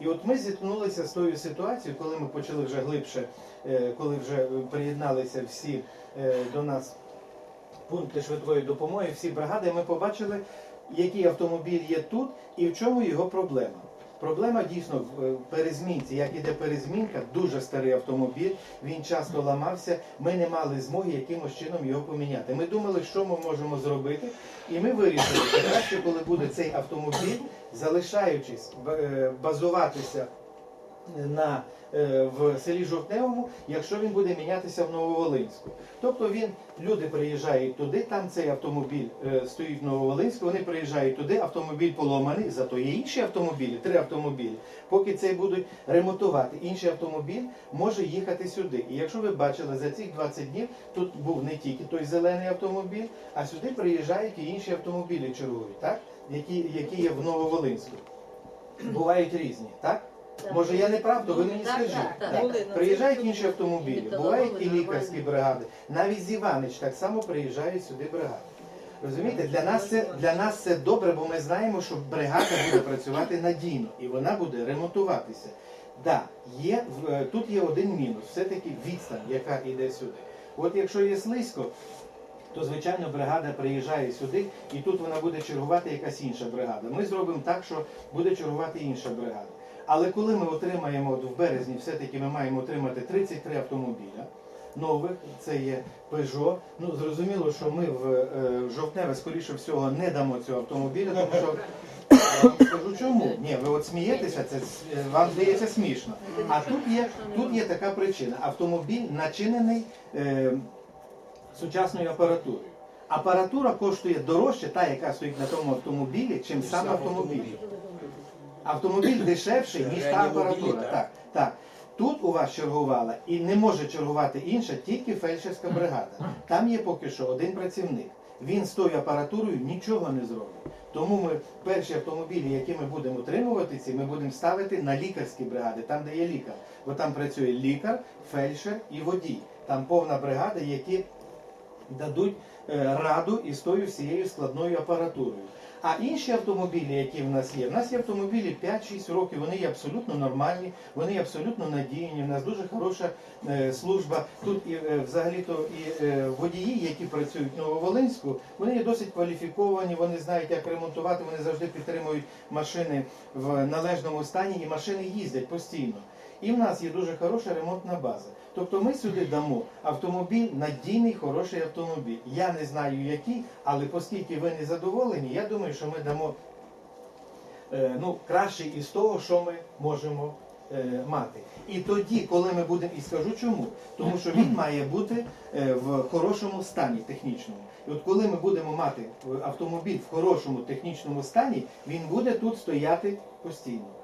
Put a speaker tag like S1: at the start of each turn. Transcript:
S1: І от ми зіткнулися з тою ситуацією, коли ми почали вже глибше, е, коли вже приєдналися всі е, до нас пункти швидкої допомоги, всі бригади, ми побачили, який автомобіль є тут і в чому його проблема. Проблема дійсно в е, перезмінці. Як іде перезмінка, дуже старий автомобіль, він часто ламався. Ми не мали змоги якимось чином його поміняти. Ми думали, що ми можемо зробити, і ми вирішили, що краще, коли буде цей автомобіль, залишаючись е, базуватися на, е, в селі Жовтневому, якщо він буде мінятися в Нововолинську. Тобто він, люди приїжджають туди, там цей автомобіль е, стоїть в Нововолинську, вони приїжджають туди, автомобіль поломаний, зато є інші автомобілі, три автомобілі. Поки цей будуть ремонтувати, інший автомобіль може їхати сюди. І якщо ви бачили, за цих 20 днів тут був не тільки той зелений автомобіль, а сюди приїжджають і інші автомобілі чергують, так? Які, які є в Нововолинську. Бувають різні, так? Може я не прав, то ви мені скажіть. Приїжджають інші автомобілі, бувають і лікарські бригади. Навіть з Іванич так само приїжджають сюди бригади. Розумієте, для нас це для нас це добре, бо ми знаємо, що бригада буде працювати надійно і вона буде ремонтуватися. Да, є е, тут є один мінус, все-таки відстань, яка йде сюди. От якщо є слизько, то звичайно бригада приїжджає сюди, і тут вона буде чергувати якась інша бригада. Ми зробимо так, що буде чергувати інша бригада. Але коли ми отримаємо от в березні, все-таки ми маємо отримати 33 автомобіля нових, це є Peugeot. Ну зрозуміло, що ми в е, жовтневе, скоріше всього, не дамо цього автомобіля, тому що я вам скажу чому. Ні, ви от смієтеся, це е, вам здається смішно. А тут є, тут є така причина. Автомобіль начинений е, сучасною апаратурою. Апаратура коштує дорожче, та, яка стоїть на тому автомобілі, чим сам автомобіль. Автомобіль дешевший, ніж та апаратура.
S2: так?
S1: Так. Тут у вас чергувала і не може чергувати інша, тільки фельдшерська бригада. Там є поки що один працівник. Він з тою апаратурою нічого не зробить. Тому ми перші автомобілі, які ми будемо утримувати, ці ми будемо ставити на лікарські бригади, там де є лікар. Бо там працює лікар, фельдшер і водій. Там повна бригада, які дадуть е, раду із тою всією складною апаратурою. А інші автомобілі, які в нас є, в нас є автомобілі 5-6 років, вони є абсолютно нормальні, вони є абсолютно надійні. В нас дуже хороша е, служба. Тут і е, взагалі-то і е, водії, які працюють в Нововолинську, вони є досить кваліфіковані, вони знають, як ремонтувати, вони завжди підтримують машини в належному стані, і машини їздять постійно. І в нас є дуже хороша ремонтна база. Тобто ми сюди дамо автомобіль, надійний, хороший автомобіль. Я не знаю який, але оскільки ви не задоволені, я думаю, що ми дамо е, ну, кращий із того, що ми можемо е, мати. І тоді, коли ми будемо, і скажу чому, тому що він має бути е, в хорошому стані технічному. І от коли ми будемо мати автомобіль в хорошому технічному стані, він буде тут стояти постійно.